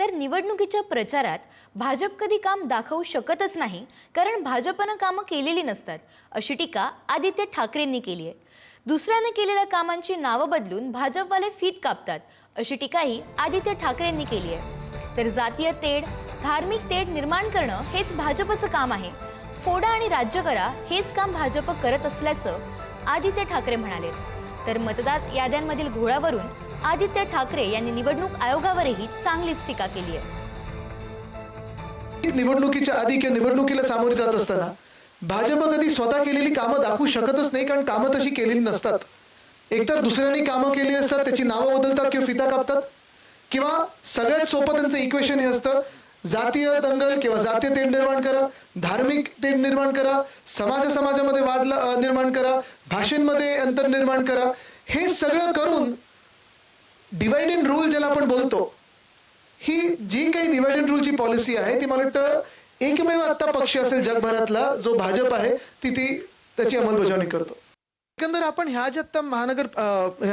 तर निवडणुकीच्या प्रचारात भाजप कधी काम दाखवू शकतच नाही कारण भाजपनं कामं केलेली नसतात अशी टीका आदित्य ठाकरेंनी केली आहे. दुसऱ्यानं केलेल्या कामांची नावं बदलून भाजपवाले फीत कापतात अशी टीकाही आदित्य ठाकरेंनी केली आहे. तर जातीय तेढ धार्मिक तेढ निर्माण करणं हेच भाजपचं काम आहे. फोडा आणि राज्य करा हेच काम भाजप करत असल्याचं आदित्य ठाकरे म्हणाले. तर मतदार याद्यांमधील घोळावरून आदित्य ठाकरे यांनी निवडणूक आयोगावरही चांगलीच टीका केली आहे. निवडणुकीच्या आधी किंवा निवडणुकीला सामोरे जात असताना भाजप कधी स्वतः केलेली कामं दाखवू शकतच नाही कारण कामं तशी केलेली नसतात. एकतर दुसऱ्यांनी कामं केली असतात त्याची नावं बदलतात किंवा फिता कापतात किंवा सगळ्यात सोपं त्यांचं इक्वेशन हे असतं जातीय दंगल किंवा जातीय तेढ निर्माण करा धार्मिक तेढ निर्माण करा समाज समाजामध्ये वाद निर्माण करा भाषेमध्ये अंतर निर्माण करा हे सगळं करून डिवाइड अँड रूल ज्याला आपण बोलतो ही जी काही डिवाइड अँड रूलची पॉलिसी आहे ती मला वाटतं एकमेव आत्ता पक्ष असेल जगभरातला जो भाजप आहे ती ती त्याची अंमलबजावणी करतो. एकंदर आपण ह्या ज्या आत्ता महानगर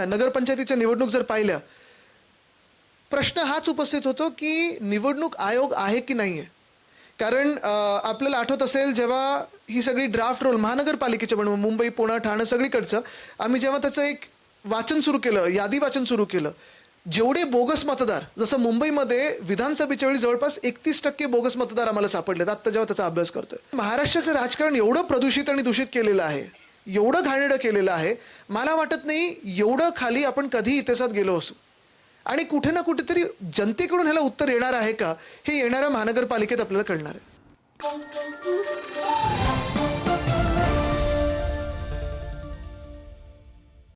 नगरपंचायतीच्या निवडणूक जर पाहिल्या प्रश्न हाच उपस्थित होतो की निवडणूक आयोग आहे की नाही आहे कारण आपल्याला आठवत असेल जेव्हा ही सगळी ड्राफ्ट रोल महानगरपालिकेच्या पण मुंबई पुणे ठाणे सगळीकडचं आम्ही जेव्हा त्याचं एक वाचन सुरू केलं यादी वाचन सुरू केलं. जेवढे बोगस मतदार जसं मुंबईमध्ये विधानसभेच्या वेळी जवळपास एकतीस टक्के बोगस मतदार आम्हाला सापडलेत. आत्ता जेव्हा त्याचा अभ्यास करतोय. महाराष्ट्राचं राजकारण एवढं प्रदूषित आणि दूषित केलेलं आहे एवढं घाणेरडं केलेलं आहे मला वाटत नाही एवढं खाली आपण कधी इतिहासात गेलो असू. आणि कुठे ना कुठेतरी जनतेकडून ह्याला उत्तर येणार आहे का हे येणाऱ्या महानगरपालिकेत आपल्याला कळणार आहे.